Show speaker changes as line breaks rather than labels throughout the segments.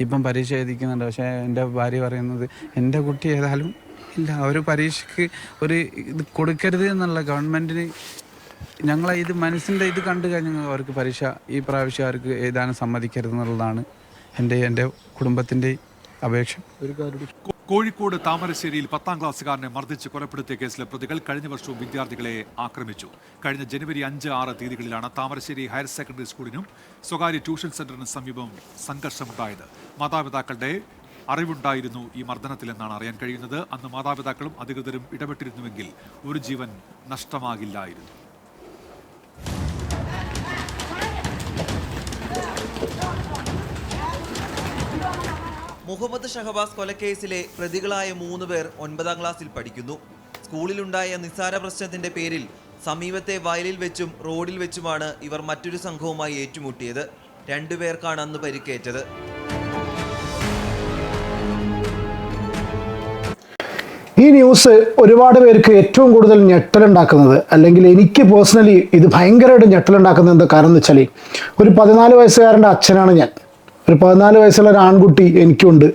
ഇപ്പം പരീക്ഷ എഴുതിക്കുന്നുണ്ട്. പക്ഷേ എന്റെ ഭാര്യ പറയുന്നത് എന്റെ കുട്ടി ഏതായാലും ഇല്ല ഒരു പരീക്ഷയ്ക്ക് ഒരു ഇത് കൊടുക്കരുത് എന്നുള്ള ഗവൺമെന്റിന് ഞങ്ങളെ ഇത് മനസ്സിന്റെ ഇത് കണ്ടു കഴിഞ്ഞാൽ അവർക്ക് പരീക്ഷ ഈ പ്രാവശ്യം അവർക്ക് എഴുതാനും സമ്മതിക്കരുത് എന്നുള്ളതാണ് എന്റെ എന്റെ കുടുംബത്തിന്റെ അപേക്ഷ.
കോ- കോഴിക്കോട് താമരശ്ശേരിയിൽ പത്താം ക്ലാസ്സുകാരനെ മർദ്ദിച്ച് കൊലപ്പെടുത്തിയ കേസിലെ പ്രതികൾ കഴിഞ്ഞ വർഷവും വിദ്യാർത്ഥികളെ ആക്രമിച്ചു. കഴിഞ്ഞ ജനുവരി അഞ്ച് ആറ് തീയതികളിലാണ് താമരശ്ശേരി ഹയർ സെക്കൻഡറി സ്കൂളിനും സ്വകാര്യ ട്യൂഷൻ സെന്ററിനും സമീപം സംഘർഷമുണ്ടായത്. മാതാപിതാക്കളുടെ അറിവുണ്ടായിരുന്നു ഈ മർദ്ദനത്തിലെന്നാണ് അറിയാൻ കഴിയുന്നത്. അന്ന് മാതാപിതാക്കളും അധികൃതരും ഇടപെട്ടിരുന്നുവെങ്കിൽ ഒരു ജീവൻ നഷ്ടമാകില്ലായിരുന്നു.
മുഹമ്മദ് ഷഹബാസ് കൊലക്കേസിലെ പ്രതികളായ മൂന്ന് പേർ ഒൻപതാം ക്ലാസ്സിൽ പഠിക്കുന്നു. സ്കൂളിലുണ്ടായ നിസ്സാര പ്രശ്നത്തിന്റെ പേരിൽ സമീപത്തെ വയലിൽ വെച്ചും റോഡിൽ വെച്ചുമാണ് ഇവർ മറ്റൊരു സംഘവുമായി ഏറ്റുമുട്ടിയത്. രണ്ടുപേർക്കാണ് അന്ന് പരിക്കേറ്റത്.
ഈ ന്യൂസ് ഒരുപാട് പേർക്ക് ഏറ്റവും കൂടുതൽ ഞെട്ടലുണ്ടാക്കുന്നത് അല്ലെങ്കിൽ എനിക്ക് പേഴ്സണലി ഇത് ഭയങ്കരമായിട്ട് ഞെട്ടലുണ്ടാക്കുന്നത് എന്താ കാരണം എന്ന് വെച്ചാൽ ഒരു പതിനാല് വയസ്സുകാരന്റെ അച്ഛനാണ് ഞാൻ. ഒരു പതിനാല് വയസ്സുള്ള ഒരു ആൺകുട്ടി എനിക്കുണ്ട്.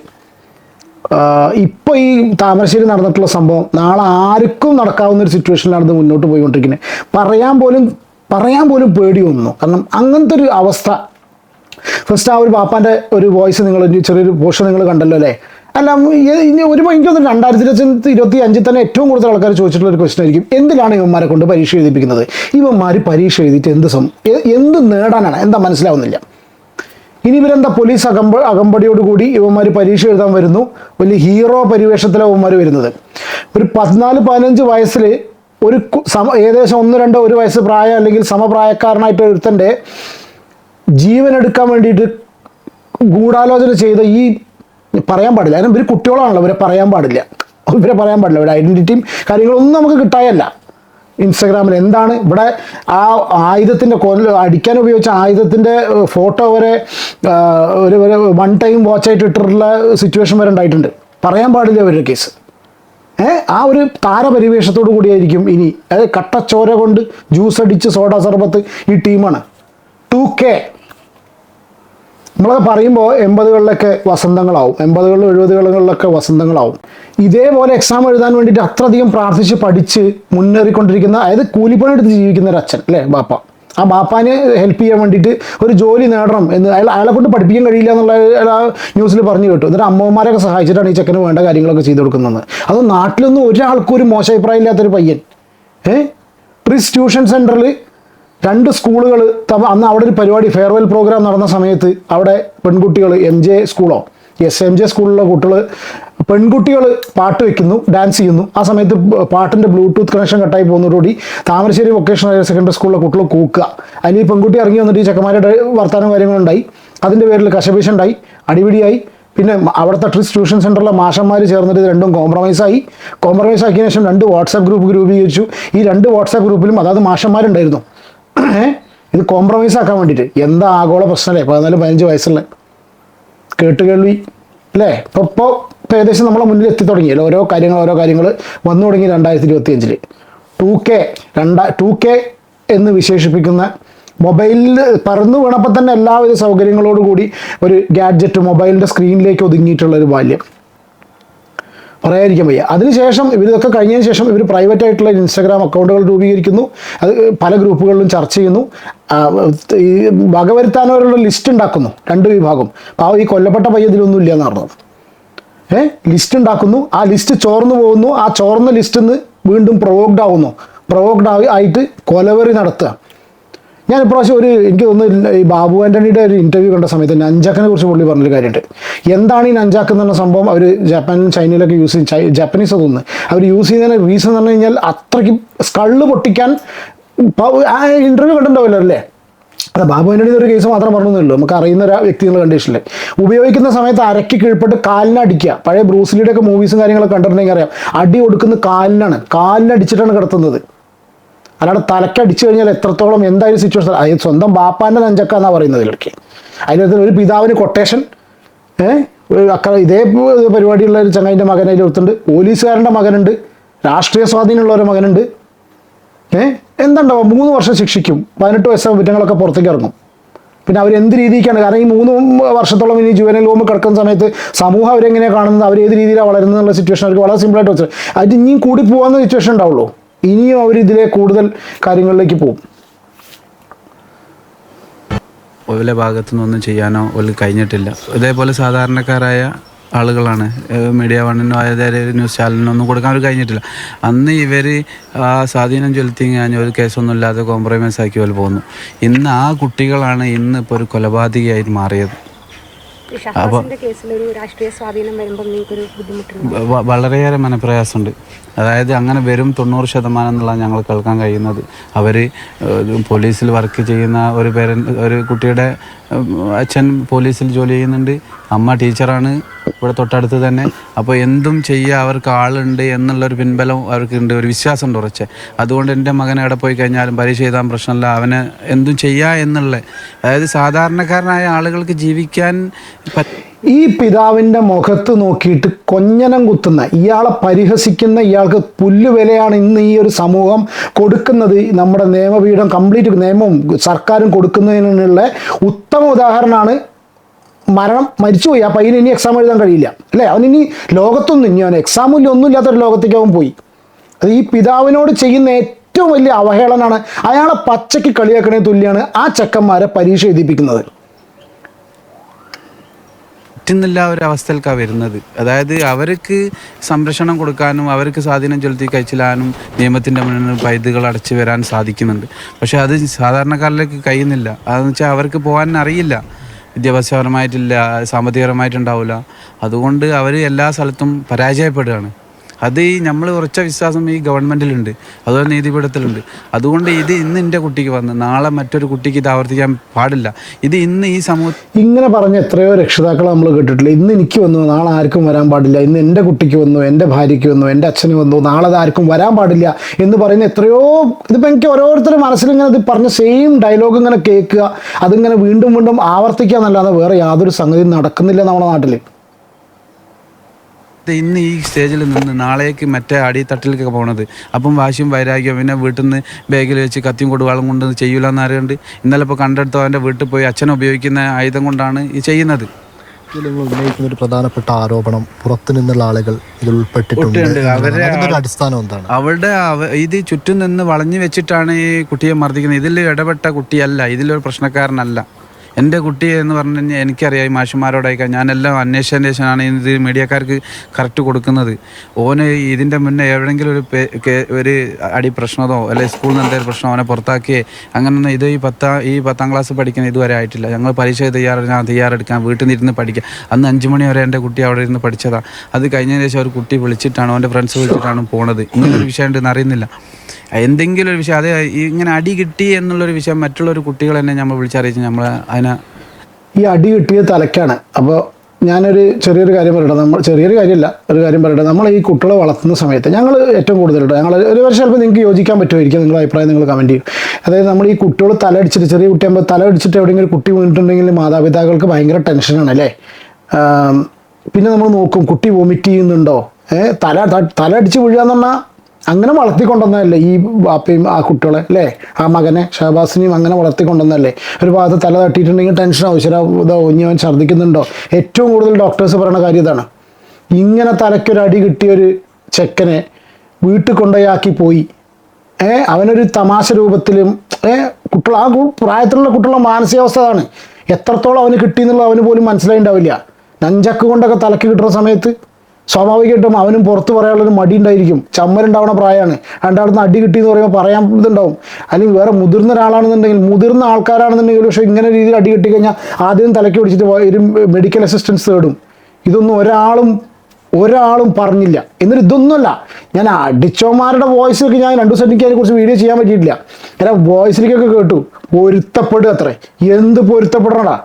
ഇപ്പോൾ ഈ താമരശ്ശേരി നടന്നിട്ടുള്ള സംഭവം നാളെ ആർക്കും നടക്കാവുന്ന ഒരു സിറ്റുവേഷനിലാണ് ഇത് മുന്നോട്ട് പോയിക്കൊണ്ടിരിക്കുന്നത്. പറയാൻ പോലും പറയാൻ പോലും പേടി വന്നു കാരണം അങ്ങനത്തെ ഒരു അവസ്ഥ. ഫസ്റ്റ് ആ ഒരു പാപ്പാന്റെ ഒരു വോയിസ് നിങ്ങൾ ചെറിയൊരു പോഷൻ നിങ്ങൾ കണ്ടല്ലോ അല്ലേ? അല്ല ഇനി ഒരു എനിക്കൊന്നും രണ്ടായിരത്തി ഇരുപത്തി ഇരുപത്തി അഞ്ചിൽ തന്നെ ഏറ്റവും കൂടുതൽ ആൾക്കാർ ചോദിച്ചിട്ടുള്ള ഒരു ക്വസ്റ്റൻ ആയിരിക്കും. എന്തിനാണ് ഇവന്മാരെ കൊണ്ട് പരീക്ഷ എഴുതിപ്പിക്കുന്നത്? ഇവന്മാർ പരീക്ഷ എഴുതിയിട്ട് എന്ത് സം എന്ത് നേടാനാണ്? എന്താ മനസ്സിലാവുന്നില്ല. ഇനി ഇവരെന്താ പോലീസ് അകമ്പ അകമ്പടിയോടുകൂടി ഇവന്മാർ പരീക്ഷ എഴുതാൻ വരുന്നു? വലിയ ഹീറോ പരിവേഷത്തിലാണ് ഇവന്മാർ വരുന്നത്. ഒരു പതിനാല് പതിനഞ്ച് വയസ്സിൽ ഒരു സമ ഏകദേശം ഒന്ന് രണ്ടോ ഒരു വയസ്സ് പ്രായം അല്ലെങ്കിൽ സമപ്രായക്കാരനായിട്ട് ഒരുത്തന്റെ ജീവൻ എടുക്കാൻ വേണ്ടിയിട്ട് ഗൂഢാലോചന ചെയ്ത ഈ പറയാൻ പാടില്ല. കാരണം ഇവർ കുട്ടികളാണല്ലോ ഇവരെ പറയാൻ പാടില്ല. ഇവരെ പറയാൻ പാടില്ല. ഇവരുടെ ഐഡന്റിറ്റിയും കാര്യങ്ങളൊന്നും നമുക്ക് കിട്ടായല്ല. ഇൻസ്റ്റാഗ്രാമിൽ എന്താണ് ഇവിടെ ആ ആയുധത്തിന്റെ കൊല്ല അടിക്കാൻ ഉപയോഗിച്ച ആയുധത്തിന്റെ ഫോട്ടോ വരെ ഒരു വൺ ടൈം വാച്ചായിട്ട് ഇട്ടിട്ടുള്ള സിറ്റുവേഷൻ വരെ ഉണ്ടായിട്ടുണ്ട്. പറയാൻ പാടില്ല ഒരു കേസ് ആ ഒരു താരപരിവേഷത്തോടു കൂടിയായിരിക്കും ഇനി. അതായത് കട്ടച്ചോര കൊണ്ട് ജ്യൂസ് അടിച്ച് സോഡ സർബത്ത് ഈ ടീമാണ് ടു കെ നമ്മളത് പറയുമ്പോൾ എൺപതുകളിലൊക്കെ വസന്തങ്ങളാവും. എൺപതുകളിലും എഴുപതുകളിലൊക്കെ വസന്തങ്ങളാവും. ഇതേപോലെ എക്സാം എഴുതാൻ വേണ്ടിയിട്ട് അത്രയധികം പ്രാർത്ഥിച്ച് പഠിച്ച് മുന്നേറിക്കൊണ്ടിരിക്കുന്ന അതായത് കൂലിപ്പണി എടുത്ത് ജീവിക്കുന്ന ഒരു അച്ഛൻ അല്ലേ ബാപ്പ? ആ ബാപ്പാനെ ഹെൽപ്പ് ചെയ്യാൻ വേണ്ടിയിട്ട് ഒരു ജോലി നേടണം എന്ന് അയാൾ അയാളെ കൊണ്ട് പഠിപ്പിക്കാൻ കഴിയില്ല എന്നുള്ള ആ ന്യൂസിൽ പറഞ്ഞു കേട്ടു. എന്നിട്ട് അമ്മമാരൊക്കെ സഹായിച്ചിട്ടാണ് ഈ ചെക്കന് വേണ്ട കാര്യങ്ങളൊക്കെ ചെയ്തു കൊടുക്കുന്നത് അത് നാട്ടിലൊന്നും ഒരാൾക്കും ഒരു മോശം അഭിപ്രായം ഇല്ലാത്തൊരു പയ്യൻ. ഏഹ് ട്യൂഷൻ സെന്ററിൽ രണ്ട് സ്കൂളുകൾ അന്ന് അവിടെ ഒരു പരിപാടി ഫെയർവെൽ പ്രോഗ്രാം നടന്ന സമയത്ത് അവിടെ പെൺകുട്ടികൾ എം ജെ സ്കൂളോ എസ് എം ജെ സ്കൂളിലെ കുട്ടികൾ പെൺകുട്ടികൾ പാട്ട് വെക്കുന്നു ഡാൻസ് ചെയ്യുന്നു. ആ സമയത്ത് പാട്ടിന്റെ ബ്ലൂടൂത്ത് കണക്ഷൻ കട്ടായി പോകുന്നതോടുകൂടി താമരശ്ശേരി വൊക്കേഷണൽ ഹയർ സെക്കൻഡറി സ്കൂളിലെ കുട്ടികൾ കൂക്കുക. അതിൽ ഈ പെൺകുട്ടി ഇറങ്ങി വന്നിട്ട് ഈ ചെക്കന്മാരുടെ വർത്തമാനം കാര്യങ്ങളുണ്ടായി അതിന്റെ പേരിൽ കശപിശുണ്ടായി അടിപിടിയായി. പിന്നെ അവിടുത്തെ ട്രിസ് ട്യൂഷൻ സെന്ററിലെ മാഷന്മാർ ചേർന്നിട്ട് ഇത് രണ്ടും കോംപ്രമൈസായി കോംപ്രമൈസ് ആക്കിയതിനു ശേഷം രണ്ട് വാട്സാപ്പ് ഗ്രൂപ്പ് രൂപീകരിച്ചു. ഈ രണ്ട് വാട്സാപ്പ് ഗ്രൂപ്പിലും അതായത് മാഷന്മാരുണ്ടായിരുന്നു? ഇത് കോംപ്രമൈസ് ആക്കാൻ വേണ്ടിയിട്ട് എന്താ ആഗോള പ്രശ്നമല്ലേ? പതിനാല് പതിനഞ്ച് വയസ്സുള്ള കേട്ട് കേൾവി. അല്ലേ? ഇപ്പോൾ ഇപ്പോൾ ഏകദേശം നമ്മളെ മുന്നിൽ എത്തി തുടങ്ങിയല്ലോ ഓരോ കാര്യങ്ങൾ ഓരോ കാര്യങ്ങൾ വന്നു തുടങ്ങി രണ്ടായിരത്തി ഇരുപത്തി അഞ്ചിൽ ടു കെ രണ്ടാ ടു കെ എന്ന് വിശേഷിപ്പിക്കുന്ന മൊബൈലിൽ പറന്നു വീണപ്പോൾ തന്നെ എല്ലാവിധ സൗകര്യങ്ങളോടുകൂടി ഒരു ഗാഡ്ജറ്റ് മൊബൈലിന്റെ സ്ക്രീനിലേക്ക് ഒതുങ്ങിയിട്ടുള്ള ഒരു ബാല്യം. പറയാതിരിക്കാൻ വയ്യ. അതിനുശേഷം ഇവരിതൊക്കെ കഴിഞ്ഞതിന് ശേഷം ഇവർ പ്രൈവറ്റ് ആയിട്ടുള്ള ഇൻസ്റ്റാഗ്രാം അക്കൗണ്ടുകൾ രൂപീകരിക്കുന്നു. അത് പല ഗ്രൂപ്പുകളിലും ചർച്ച ചെയ്യുന്നു. ഈ വകവരുത്താനവരുടെ ലിസ്റ്റ് ഉണ്ടാക്കുന്നു രണ്ട് വിഭാഗം. പാവം ഈ കൊല്ലപ്പെട്ട പയ്യ ഇതിലൊന്നും ഇല്ല എന്നാണ് പറഞ്ഞത്. ഏ ലിസ്റ്റ് ഉണ്ടാക്കുന്നു. ആ ലിസ്റ്റ് ചോർന്നു പോകുന്നു. ആ ചോർന്ന ലിസ്റ്റിൽ നിന്ന് വീണ്ടും പ്രൊവോക്ഡ് ആവുന്നു. പ്രൊവോക്ഡ് ആയിട്ട് കൊലവെറി നടത്തുക. ഞാൻ ഇപ്രാവശ്യം ഒരു എനിക്ക് തോന്നുന്നു ഈ ബാബു ആന്റണിയുടെ ഒരു ഇന്റർവ്യൂ കണ്ട സമയത്ത് നഞ്ചാക്കിനെ കുറിച്ച് പുള്ളി പറഞ്ഞൊരു കാര്യമുണ്ട്. എന്താണ് ഈ നഞ്ചാക്ക് എന്നുള്ള സംഭവം അവർ ജപ്പാനിലും ചൈനയിലൊക്കെ യൂസ് ചെയ്യും ജാപ്പനീസ് തോന്നുന്നു. അവർ യൂസ് ചെയ്യുന്നതിന് റീസൺ എന്ന് പറഞ്ഞു കഴിഞ്ഞാൽ അത്രയ്ക്ക് സ്കള്ള് പൊട്ടിക്കാൻ ആ ഇന്റർവ്യൂ കണ്ടിട്ടുണ്ടാവില്ല അല്ലേ? അല്ല ബാബു ആന്റണി ഒരു കേസ് മാത്രം പറഞ്ഞൊന്നുമില്ലല്ലോ നമുക്ക് അറിയുന്ന ഒരു വ്യക്തി എന്നുള്ള കണ്ടീഷനിൽ ഉപയോഗിക്കുന്ന സമയത്ത് അരയ്ക്ക് കീഴ്പ്പെട്ട് കാലിനടിക്കുക പഴയ ബ്രൂസിലിയുടെ ഒക്കെ മൂവീസും കാര്യങ്ങളൊക്കെ കണ്ടിട്ടുണ്ടെങ്കിൽ അറിയാം. അടി കൊടുക്കുന്ന കാലിനാണ്. കാലിനടിച്ചിട്ടാണ് കിടത്തുന്നത്. അല്ലാതെ തലക്കടിച്ചു കഴിഞ്ഞാൽ എത്രത്തോളം എന്തായാലും സിറ്റുവേഷൻ അതായത് സ്വന്തം ബാപ്പാന്റെ നെഞ്ചക്ക എന്നാണ് പറയുന്നത് ഇടയ്ക്ക്. അതിനകത്ത് ഒരു പിതാവിന് കൊട്ടേഷൻ ഏഹ് ഇതേ പരിപാടിയുള്ള ഒരു ചങ്ങായിന്റെ മകൻ അതിൽ ഒരുത്തുണ്ട് പോലീസുകാരന്റെ മകനുണ്ട്. രാഷ്ട്രീയ സ്വാധീനമുള്ള ഒരു മകനുണ്ട്. ഏഹ് എന്തുണ്ടാവും? മൂന്ന് വർഷം ശിക്ഷിക്കും. പതിനെട്ട് വയസ്സ് കുറ്റങ്ങളൊക്കെ പുറത്തേക്ക് ഇറങ്ങും. പിന്നെ അവർ എന്ത് രീതിക്കാണ്? കാരണം ഈ മൂന്ന് വർഷത്തോളം ഇനി ജുവനൽ ഹോം കിടക്കുന്ന സമയത്ത് സമൂഹം അവരെങ്ങനെയാണ് കാണുന്നത്? അവർ ഏത് രീതിയിലാണ് വളരുന്നത് എന്നുള്ള സിറ്റുവേഷൻ അവർക്ക് വളരെ സിമ്പിളായിട്ട് വെച്ചത് അത് ഇനിയും കൂടി പോകാവുന്ന സിറ്റുവേഷൻ ഉണ്ടാവുള്ളൂ. ഇനിയും അവർ ഇതിലെ കൂടുതൽ കാര്യങ്ങളിലേക്ക് പോകും.
ഓലെ ഭാഗത്തു നിന്നൊന്നും ചെയ്യാനോ ഓൽ കഴിഞ്ഞിട്ടില്ല. ഇതേപോലെ സാധാരണക്കാരായ ആളുകളാണ്. മീഡിയ വണ്ണിനോ അതായത് ന്യൂസ് ചാനലിനോ ഒന്നും കൊടുക്കാൻ അവർ കഴിഞ്ഞിട്ടില്ല. അന്ന് ഇവർ ആ സ്വാധീനം ചെലുത്തി കഴിഞ്ഞാൽ ഒരു കേസൊന്നും ഇല്ലാതെ കോംപ്രമൈസ് ആക്കി പോലെ പോകുന്നു ഇന്ന് ആ കുട്ടികളാണ് ഇന്ന് ഇപ്പോൾ ഒരു കൊലപാതകയായി മാറിയത്. വളരെയേറെ മനപ്രയാസമുണ്ട്. അതായത് അങ്ങനെ വരും തൊണ്ണൂറ് ശതമാനം എന്നുള്ള ഞങ്ങൾ കേൾക്കാൻ കഴിയുന്നത്. അവർ പോലീസിൽ വർക്ക് ചെയ്യുന്ന ഒരു പേരൻ ഒരു കുട്ടിയുടെ അച്ഛൻ പോലീസിൽ ജോലി ചെയ്യുന്നുണ്ട്. അമ്മ ടീച്ചറാണ്. ഇവിടെ തൊട്ടടുത്ത് തന്നെ. അപ്പോൾ എന്തും ചെയ്യുക അവർക്ക് ആളുണ്ട് എന്നുള്ളൊരു പിൻബലം അവർക്കുണ്ട്. ഒരു വിശ്വാസം ഉണ്ട് ഉറച്ച്. അതുകൊണ്ട് എന്റെ മകൻ എവിടെ പോയി കഴിഞ്ഞാലും പരീക്ഷ എഴുതാൻ പ്രശ്നമില്ല. അവന് എന്തും ചെയ്യുക എന്നുള്ള. അതായത് സാധാരണക്കാരനായ ആളുകൾക്ക് ജീവിക്കാൻ പറ്റ
ഈ പിതാവിന്റെ മുഖത്ത് നോക്കിയിട്ട് കൊഞ്ഞനം കുത്തുന്ന ഇയാളെ പരിഹസിക്കുന്ന ഇയാൾക്ക് പുല്ലുവിലയാണ് ഇന്ന് ഈ ഒരു സമൂഹം കൊടുക്കുന്നത്. നമ്മുടെ നിയമപീഠം കംപ്ലീറ്റ് നിയമവും സർക്കാരും കൊടുക്കുന്നതിനുള്ള ഉത്തമ ഉദാഹരണമാണ് മരണം മരിച്ചുപോയി. ആ പയ്യന് ഇനി എക്സാം എഴുതാൻ കഴിയില്ല. അല്ലേ? അവനിനി ലോകത്തൊന്നും ഇനി അവൻ എക്സാമില്ല ഇല്ല ഒന്നും ഇല്ലാത്തൊരു ലോകത്തേക്ക് അവൻ പോയി. അത് ഈ പിതാവിനോട് ചെയ്യുന്ന ഏറ്റവും വലിയ അവഹേളനാണ് അയാളെ പച്ചയ്ക്ക് കളിയാക്കണേ തുല്യമാണ് ആ ചെക്കന്മാരെ പരീക്ഷ എഴുതിപ്പിക്കുന്നത്.
പറ്റുന്നില്ല ഒരു അവസ്ഥയിലേക്കാണ് വരുന്നത്. അതായത് അവർക്ക് സംരക്ഷണം കൊടുക്കാനും അവർക്ക് സ്വാധീനം ചെലുത്തി കഴിച്ചിലാനും നിയമത്തിന്റെ മുന്നിൽ പൈതുകൾ അടച്ചു വരാൻ സാധിക്കുന്നുണ്ട്. പക്ഷെ അത് സാധാരണക്കാരിലേക്ക് കഴിയുന്നില്ല. അതെന്ന് വെച്ചാൽ അവർക്ക് പോകാൻ അറിയില്ല. വിദ്യാഭ്യാസപരമായിട്ടില്ല സാമ്പത്തികപരമായിട്ടുണ്ടാവില്ല അതുകൊണ്ട് അവർ എല്ലാ സ്ഥലത്തും പരാജയപ്പെടുകയാണ്. അത് ഈ നമ്മൾ ഉറച്ച വിശ്വാസം ഈ ഗവൺമെന്റിലുണ്ട് അതുപോലെ നീതിപീഠത്തിലുണ്ട്. അതുകൊണ്ട് ഇത് ഇന്ന് എന്റെ കുട്ടിക്ക് വന്ന് നാളെ മറ്റൊരു കുട്ടിക്ക് ഇത് ആവർത്തിക്കാൻ പാടില്ല. ഇത് ഇന്ന് ഈ സമൂഹം
ഇങ്ങനെ പറഞ്ഞ എത്രയോ രക്ഷിതാക്കൾ നമ്മൾ കേട്ടിട്ടില്ല. ഇന്ന് എനിക്ക് വന്നു നാളെ ആർക്കും വരാൻ പാടില്ല. ഇന്ന് എന്റെ കുട്ടിക്ക് വന്നു എന്റെ ഭാര്യയ്ക്ക് വന്നു എന്റെ അച്ഛന് വന്നു നാളെ ആർക്കും വരാൻ പാടില്ല എന്ന് പറയുന്ന എത്രയോ ഇതിപ്പോൾ എനിക്ക് ഓരോരുത്തരുടെ മനസ്സിലിങ്ങനെ ഇത് പറഞ്ഞ സെയിം ഡയലോഗ് ഇങ്ങനെ കേൾക്കുക. അതിങ്ങനെ വീണ്ടും വീണ്ടും ആവർത്തിക്കുക എന്നല്ലാതെ വേറെ യാതൊരു സംഗതിയും നടക്കുന്നില്ല നമ്മുടെ നാട്ടിൽ
ഇന്ന് ഈ സ്റ്റേജിൽ നിന്ന് നാളേക്ക് മറ്റേ അടിത്തട്ടിലേക്കൊക്കെ പോണത്. അപ്പം വാശിയും വൈരാഗ്യം പിന്നെ വീട്ടിൽ നിന്ന് ബാഗിൽ വെച്ച് കത്തിയും കൊടുവാളും കൊണ്ട് ചെയ്യൂല എന്നറിയുണ്ട് ഇന്നലെ ഇപ്പോൾ കണ്ടെടുത്തോ അവന്റെ വീട്ടിൽ പോയി അച്ഛൻ ഉപയോഗിക്കുന്ന ആയുധം കൊണ്ടാണ് ഈ ചെയ്യുന്നത്.
നിങ്ങൾ ഉന്നയിക്കുന്ന ഒരു പ്രധാനപ്പെട്ട ആരോപണം പുറത്തു നിന്നുള്ള ആളുകൾ ഇതിൽ ഉൾപ്പെട്ടിട്ടുണ്ട്. അടിസ്ഥാനം എന്താണ്?
അവിടെ അവ ഇത് ചുറ്റും നിന്ന് വളഞ്ഞു വെച്ചിട്ടാണ് ഈ കുട്ടിയെ മർദ്ദിക്കുന്നത്. ഇതിൽ ഇടപെട്ട കുട്ടിയല്ല. ഇതിലൊരു പ്രശ്നക്കാരനല്ല. എന്റെ കുട്ടി എന്ന് പറഞ്ഞു കഴിഞ്ഞാൽ എനിക്കറിയാം ഈ മാഷിമാരോടൊക്കെ ഞാനെല്ലാം അന്വേഷിച്ചതിന് ശേഷമാണ് ഇത് മീഡിയക്കാർക്ക് കറക്റ്റ് കൊടുക്കുന്നത്. ഓനെ ഇതിന്റെ മുന്നേ എവിടെയെങ്കിലും ഒരു ഒരു അടി പ്രശ്നമോ അല്ലെങ്കിൽ സ്കൂളിൽ നിന്ന് എന്തെങ്കിലും പ്രശ്നമോ അവനെ പുറത്താക്കിയേ അങ്ങനെയൊന്നും ഇത് ഈ പത്താം ഈ പത്താം ക്ലാസ് പഠിക്കുന്ന ഇതുവരെ ആയിട്ടില്ല. ഞങ്ങൾ പരീക്ഷ തയ്യാറെടുക്കാൻ തയ്യാറെടുക്കാൻ വീട്ടിൽ നിന്ന് ഇരുന്ന് പഠിക്കുക അന്ന് അഞ്ച് മണി വരെ എന്റെ കുട്ടി അവിടെ ഇരുന്ന് പഠിച്ചതാണ് അത് കഴിഞ്ഞതിന് ശേഷം ഒരു കുട്ടി വിളിച്ചിട്ടാണ് അവന്റെ ഫ്രണ്ട്സ് വിളിച്ചിട്ടാണ് പോണത്. ഇങ്ങനൊരു വിഷയം ഉണ്ടെന്ന് അറിയുന്നില്ല. എന്തെങ്കിലും ഒരു വിഷയം അത് ഇങ്ങനെ അടി കിട്ടി എന്നുള്ളൊരു വിഷയം മറ്റുള്ളൊരു കുട്ടികൾ തന്നെ നമ്മൾ വിളിച്ചറിയിച്ച് നമ്മൾ അതിനെ
ഈ അടി കിട്ടിയ തലക്കാണ്. അപ്പോൾ ഞാനൊരു ചെറിയൊരു കാര്യം പറയട്ടെ നമ്മൾ ചെറിയൊരു കാര്യമല്ല ഒരു കാര്യം പറയട്ടെ. നമ്മൾ ഈ കുട്ടികളെ വളർത്തുന്ന സമയത്ത് ഞങ്ങൾ ഏറ്റവും കൂടുതൽ കേട്ടോ ഞങ്ങൾ ഒരു വർഷം ചിലപ്പോൾ നിങ്ങൾക്ക് യോജിക്കാൻ പറ്റുമായിരിക്കും നിങ്ങളുടെ അഭിപ്രായം നിങ്ങൾ കമന്റ് ചെയ്യും. അതായത് നമ്മൾ ഈ കുട്ടികൾ തല അടിച്ചിട്ട് ചെറിയ കുട്ടിയാകുമ്പോൾ തല അടിച്ചിട്ട് എവിടെയെങ്കിലും കുട്ടി വീണിട്ടുണ്ടെങ്കിൽ മാതാപിതാക്കൾക്ക് ഭയങ്കര ടെൻഷനാണ് അല്ലേ? പിന്നെ നമ്മൾ നോക്കും കുട്ടി വൊമിറ്റ് ചെയ്യുന്നുണ്ടോ? ഏഹ് തല തലടിച്ച് വീഴുക എന്ന് പറഞ്ഞാൽ അങ്ങനെ വളർത്തിക്കൊണ്ടുവന്നതല്ലേ ഈ ബാപ്പയും ആ കുട്ടികളെ അല്ലേ? ആ മകനെ ഷഹബാസിനെയും അങ്ങനെ വളർത്തിക്കൊണ്ടുവന്നതല്ലേ? ഒരു ഭാഗത്ത് തല തട്ടിയിട്ടുണ്ടെങ്കിൽ ടെൻഷനാവും ആവശ്യം ഇതോ ഇനി അവൻ ഛർദ്ദിക്കുന്നുണ്ടോ? ഏറ്റവും കൂടുതൽ ഡോക്ടേഴ്സ് പറയുന്ന കാര്യം ഇതാണ്. ഇങ്ങനെ തലയ്ക്കൊരടി അടി കിട്ടിയൊരു ചെക്കനെ വീട്ടിൽ കൊണ്ടുപോയാക്കി പോയി. ഏ അവനൊരു തമാശ രൂപത്തിലും ഏ കുട്ടികൾ ആ പ്രായത്തിലുള്ള കുട്ടികളുടെ മാനസികാവസ്ഥ അതാണ്. എത്രത്തോളം അവന് കിട്ടി എന്നുള്ളത് അവന് പോലും മനസ്സിലായിണ്ടാവില്ല. നഞ്ചക്ക് കൊണ്ടൊക്കെ തലക്ക് കിട്ടുന്ന സമയത്ത് സ്വാഭാവികമായിട്ടും അവനും പുറത്ത് പറയാനുള്ളൊരു മടി ഉണ്ടായിരിക്കും ചമ്മലുണ്ടാവുന്ന പ്രായമാണ്. രണ്ടാളത്ത് അടി കിട്ടി എന്ന് പറയുമ്പോൾ പറയാൻ ഇതുണ്ടാവും. അല്ലെങ്കിൽ വേറെ മുതിർന്ന ഒരാളാണെന്നുണ്ടെങ്കിൽ മുതിർന്ന ആൾക്കാരാണെന്നുണ്ടെങ്കിൽ പക്ഷേ ഇങ്ങനെ രീതിയിൽ അടി കിട്ടി കഴിഞ്ഞാൽ ആദ്യം തലയ്ക്ക് പിടിച്ചിട്ട് ഒരു മെഡിക്കൽ അസിസ്റ്റൻസ് തേടും. ഇതൊന്നും ഒരാളും ഒരാളും പറഞ്ഞില്ല. എന്നിട്ട് ഇതൊന്നുമല്ല. ഞാൻ അടിച്ചോമാരുടെ വോയിസിലേക്ക് ഞാൻ രണ്ടു ദിവസം എനിക്ക് അതിനെക്കുറിച്ച് വീഡിയോ ചെയ്യാൻ പറ്റിയിട്ടില്ല. ഞാൻ വോയിസിലേക്കൊക്കെ കേട്ടു. പൊരുത്തപ്പെടുക അത്രേ. എന്ത് പൊരുത്തപ്പെടണടാ?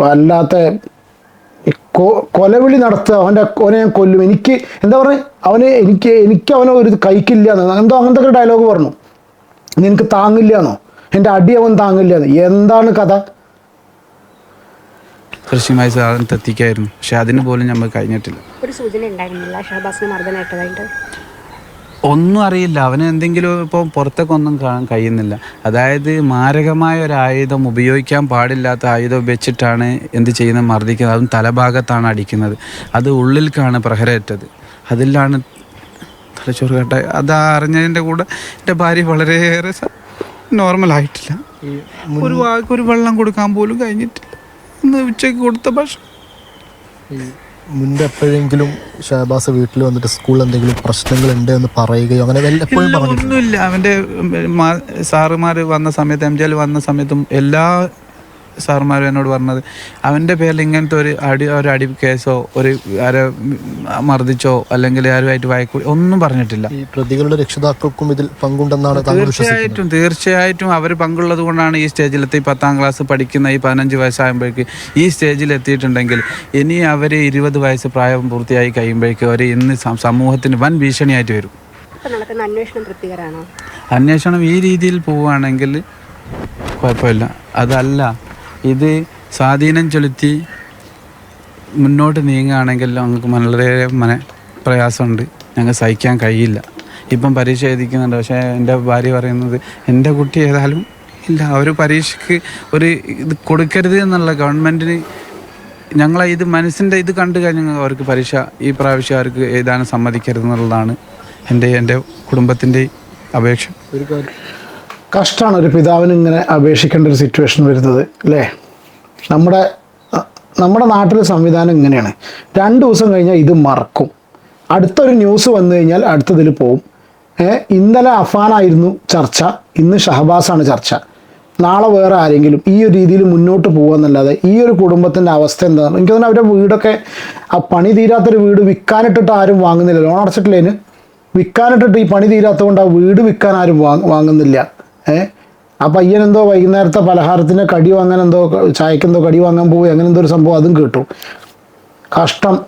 വല്ലാത്ത കൊലവിളി നടത്തുക അവന്റെ അവനെ ഞാൻ കൊല്ലും. എനിക്ക് എന്താ പറയുക അവന് എനിക്ക് എനിക്ക് അവനെ ഒരു കൈക്കില്ല എന്ന് എന്തോ അങ്ങനത്തെ ഒരു ഡയലോഗ് പറഞ്ഞു. നിനക്ക് താങ്ങില്ല എന്നോ? എന്റെ അടി അവൻ താങ്ങില്ല എന്ന്. എന്താണ് കഥ?
കൃഷിയുമായി സാധനത്ത് എത്തിക്കായിരുന്നു പക്ഷെ അതിന് പോലും നമ്മൾ കഴിഞ്ഞിട്ടില്ല.
ഒരു സൂചന ഉണ്ടായിരുന്നില്ല ഷഹബാസിന് മർദ്ദനേറ്റതായിട്ട്
ഒന്നും അറിയില്ല. അവന് എന്തെങ്കിലും ഇപ്പോൾ പുറത്തൊക്കെ ഒന്നും കാണാൻ കഴിയുന്നില്ല. അതായത് മാരകമായ ഒരു ആയുധം ഉപയോഗിക്കാൻ പാടില്ലാത്ത ആയുധം വെച്ചിട്ടാണ് എന്ത് ചെയ്യുന്നത്? മർദ്ദിക്കുന്നത്. അതും തലഭാഗത്താണ് അടിക്കുന്നത്. അത് ഉള്ളിൽക്കാണ് പ്രഹരേറ്റത്. അതിലാണ് തലച്ചോറ് കട്ട അത് അറിഞ്ഞതിന്റെ കൂടെ എന്റെ ഭാര്യ വളരെയേറെ നോർമലായിട്ടില്ല. ഒരു വാക്ക് ഒരു വെള്ളം കൊടുക്കാൻ പോലും കഴിഞ്ഞിട്ടില്ല. ഇന്ന് ഉച്ചയ്ക്ക് കൊടുത്ത ഭക്ഷണം.
മുൻപ് എപ്പോഴെങ്കിലും ഷഹബാസ് വീട്ടിൽ വന്നിട്ട് സ്കൂളിൽ എന്തെങ്കിലും പ്രശ്നങ്ങൾ ഉണ്ട് എന്ന് പറയുകയോ അങ്ങനെ എപ്പോഴും
ഒന്നുമില്ല. അവന്റെ സാറുമാർ വന്ന സമയത്ത് എം ജി എൽ വന്ന സമയത്തും എല്ലാ സാറുമാരും എന്നോട് പറഞ്ഞത് അവന്റെ പേരിൽ ഇങ്ങനത്തെ ഒരു അടി ഒരു അടി കേസോ ഒരു ആരെ മർദ്ദിച്ചോ അല്ലെങ്കിൽ ആരുമായിട്ട് വയക്കൂ ഒന്നും പറഞ്ഞിട്ടില്ല.
ഈ പ്രതികളുടെ രക്ഷിതാക്കൾക്കും ഇതിൽ പങ്കുണ്ടെന്നാണ്
തീർച്ചയായിട്ടും തീർച്ചയായിട്ടും അവർ പങ്കുള്ളത് കൊണ്ടാണ് ഈ സ്റ്റേജിലെത്തി പത്താം ക്ലാസ് പഠിക്കുന്ന ഈ പതിനഞ്ച് വയസ്സാകുമ്പോഴേക്ക് ഈ സ്റ്റേജിൽ എത്തിയിട്ടുണ്ടെങ്കിൽ ഇനി അവർ ഇരുപത് വയസ്സ് പ്രായം പൂർത്തിയായി കഴിയുമ്പോഴേക്കും അവർ ഇന്ന് സമൂഹത്തിന് വൻ ഭീഷണിയായിട്ട് വരും.
അന്വേഷണം
ഈ രീതിയിൽ പോവുകയാണെങ്കിൽ കുഴപ്പമില്ല. അതല്ല ഇത് സ്വാധീനം ചെലുത്തി മുന്നോട്ട് നീങ്ങുകയാണെങ്കിൽ ഞങ്ങൾക്ക് വളരെ മന പ്രയാസമുണ്ട്. ഞങ്ങൾക്ക് സഹിക്കാൻ കഴിയില്ല. ഇപ്പം പരീക്ഷ എഴുതിക്കുന്നുണ്ട്. പക്ഷേ എന്റെ ഭാര്യ പറയുന്നത് എന്റെ കുട്ടി ഏതായാലും ഇല്ല. ഒരു പരീക്ഷയ്ക്ക് ഒരു ഇത് കൊടുക്കരുത് എന്നുള്ള ഗവൺമെന്റിന് ഞങ്ങളെ ഇത് മനസ്സിന്റെ ഇത് കണ്ടു കഴിഞ്ഞാൽ അവർക്ക് പരീക്ഷ ഈ പ്രാവശ്യം അവർക്ക് എഴുതാനും സമ്മതിക്കരുത് എന്നുള്ളതാണ് എന്റെ എന്റെ കുടുംബത്തിന്റെ അപേക്ഷ.
ഒരു കാര്യം
കഷ്ടമാണ് ഒരു പിതാവിന് ഇങ്ങനെ അപേക്ഷിക്കേണ്ട ഒരു സിറ്റുവേഷൻ വരുന്നത് അല്ലേ? നമ്മുടെ നമ്മുടെ നാട്ടിലെ സംവിധാനം ഇങ്ങനെയാണ്. രണ്ട് ദിവസം കഴിഞ്ഞാൽ ഇത് മറക്കും. അടുത്തൊരു ന്യൂസ് വന്നു കഴിഞ്ഞാൽ അടുത്തതിൽ പോവും. ഇന്നലെ അഫാനായിരുന്നു ചർച്ച ഇന്ന് ഷഹബാസാണ് ചർച്ച. നാളെ വേറെ ആരെങ്കിലും ഈ ഒരു രീതിയിൽ മുന്നോട്ട് പോകുമെന്നല്ലാതെ ഈ ഒരു കുടുംബത്തിന്റെ അവസ്ഥ എന്താണ് എനിക്ക് തോന്നുന്നു അവരുടെ വീടൊക്കെ ആ പണി തീരാത്തൊരു വീട് വിൽക്കാനിട്ടിട്ട് ആരും വാങ്ങുന്നില്ല. ലോൺ അടച്ചിട്ടില്ലേന് വിൽക്കാനിട്ടിട്ട് ഈ പണി തീരാത്തതുകൊണ്ട് ആ വീട് വിൽക്കാൻ ആരും വാങ്ങുന്നില്ല. ഏ? ആ പയ്യനെന്തോ വൈകുന്നേരത്തെ പലഹാരത്തിന് കടി വാങ്ങാൻ എന്തോ ചായക്കെന്തോ കടി വാങ്ങാൻ പോയി അങ്ങനെ എന്തോ ഒരു സംഭവം അതും കേട്ടു. കഷ്ടം.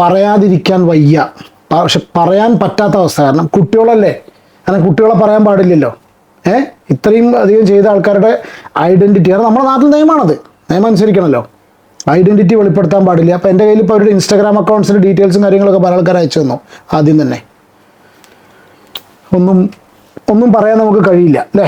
പറയാതിരിക്കാൻ വയ്യ. പക്ഷെ പറയാൻ പറ്റാത്ത അവസ്ഥ. കാരണം കുട്ടികളല്ലേ? അങ്ങനെ കുട്ടികളെ പറയാൻ പാടില്ലല്ലോ. ഏ? ഇത്രയും അധികം ചെയ്ത ആൾക്കാരുടെ ഐഡന്റിറ്റി കാരണം നമ്മുടെ നാട്ടിൽ നിയമമാണത്. നിയമം അനുസരിക്കണമല്ലോ ഐഡന്റിറ്റി വെളിപ്പെടുത്താൻ പാടില്ല. അപ്പോൾ എന്റെ കയ്യിൽ ഇപ്പോൾ അവരുടെ ഇൻസ്റ്റാഗ്രാം അക്കൗണ്ട്സിന്റെ ഡീറ്റെയിൽസും കാര്യങ്ങളൊക്കെ പല ആൾക്കാർ അയച്ചു തന്നു ആദ്യം തന്നെ. ഒന്നും ഒന്നും പറയാൻ നമുക്ക് കഴിയില്ല അല്ലേ?